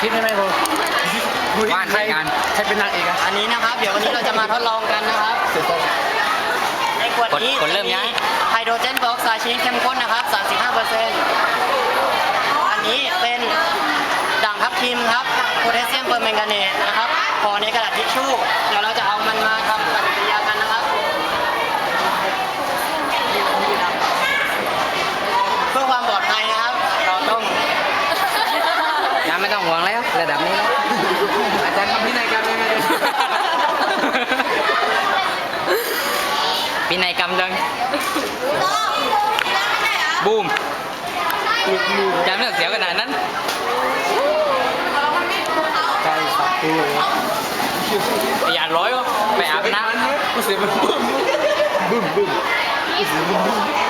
คิดได้ไหมโบว่านใครงานใครเป็นนางเอกอะอันนี้นะครับ เดี๋ยววันนี้เราจะมาทดลองกันนะครับในขวดนี้กดกดเริ่มยังไฮโดรเจนเปอร์ออกไซด์ชนิดเข้มข้นนะครับ 35%อันนี้เป็นด่างทับทิมครับโพแทสเซียมเปอร์แมงกาเนตนะครับห่อในกระดาษทิชชู่ เดี๋ยวเราจะเอามันมาทำปฏิกิริยากันนะครับ เพื่อความปลอดภัยนะครับ เราต้อง น้ำ ไม่ต้องห่วงแล้วระดับนี้แล้วอาจารย์ทำพินัยกรรมยังไงปีนัยกรรมจังบูมจำเรื่องเสียวขนาดนั้นใจสับตัวอย่าร้อยวะไปอาบน้ำกูเสียมันบึ้มบึ้มบึ้มกูเสียมันบึ้มสำหรับวันนี้ก็มีแค่นี้ครับเด็กสาม